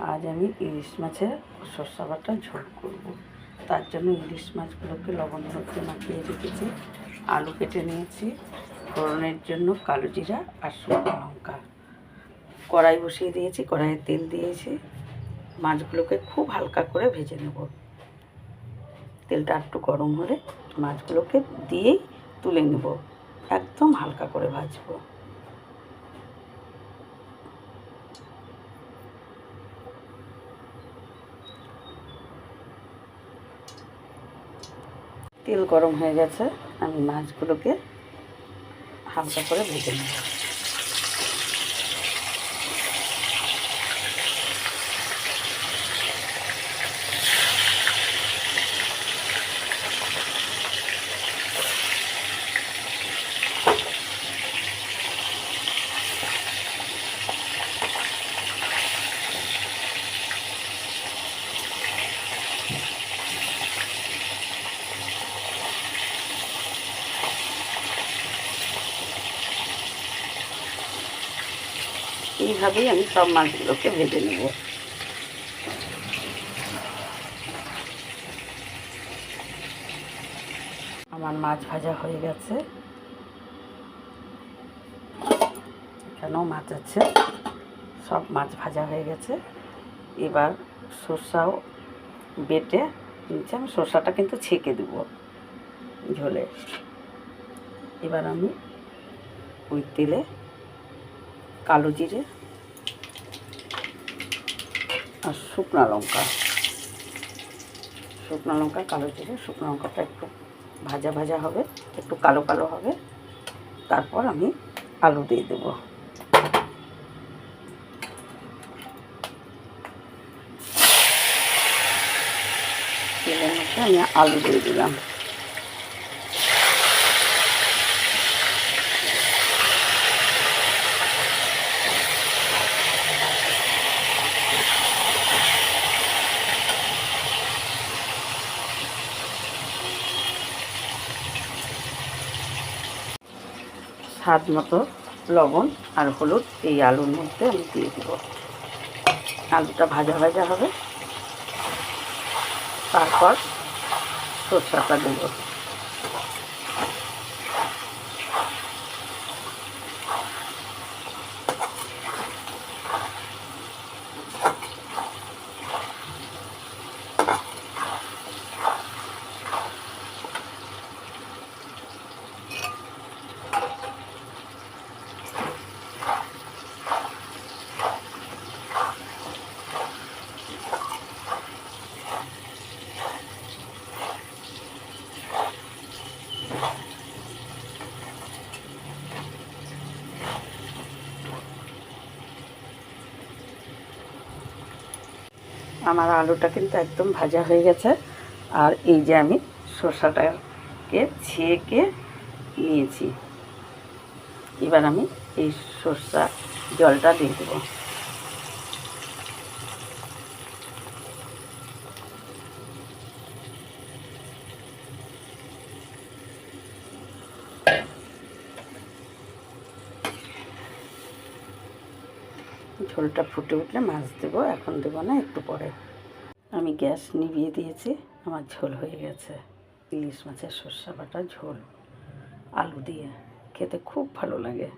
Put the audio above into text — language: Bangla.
আজ আমি ইলিশ মাছের সর্ষা বাটা ঝোল করব। তার জন্য ইলিশ মাছগুলোকে লবণ হলুদে মাখিয়ে রেখেছি। আলু কেটে নিয়েছি। ফোড়নের জন্য কালো জিরা আর শুকনো লঙ্কা। কড়াই বসিয়ে দিয়েছি, কড়াইয়ে তেল দিয়েছি। মাছগুলোকে খুব হালকা করে ভেজে নেব। তেলটা একটু গরম হলে মাছগুলোকে দিয়েই তুলে নেব। একদম হালকা করে ভাজবো। তেল গরম হয়ে গেছে আমি মাছগুলোকে হালকা করে ভেজে নেব। এইভাবেই আমি সব মাছগুলোকে ভেজে নেব। আমার মাছ ভাজা হয়ে গেছে। এখানেও মাছ আছে। সব মাছ ভাজা হয়ে গেছে। এবার সর্ষাও বেটে নিচে আমি সর্ষাটা কিন্তু ছেঁকে দেব ঝোলে। এবার আমি ওই তেলে কালো জিরে আর শুকনো লঙ্কা। শুকনো লঙ্কা, কালো জিরে, শুকনো লঙ্কাটা একটু ভাজা ভাজা হবে, একটু কালো কালো হবে। তারপর আমি আলু দিয়ে দেব। মধ্যে আমি আলু দিয়ে দিলাম। স্বাদ মতো লবণ আর হলুদ এই আলুর মধ্যে আমি দিয়ে দেবো। আলুটা ভাজা ভাজা হবে। তারপর সরষাটা দেবো। আমার আলুটা কিন্তু একদম ভাজা হয়ে গেছে। আর এই যে আমি শসাটাকে ছেঁকে নিয়েছি। এবার আমি এই সর্ষা জলটা দিয়ে দেবো। ঝোলটা ফুটে উঠলে মাছ দেব, এখন দেব না, একটু পরে। আমি গ্যাস নিভিয়ে দিয়েছি, আমার ঝোল হয়ে গেছে। ইলিশ মাছের সর্ষা বাটা ঝোল, আলু দিয়ে। খেতে খুব ভালো লাগে।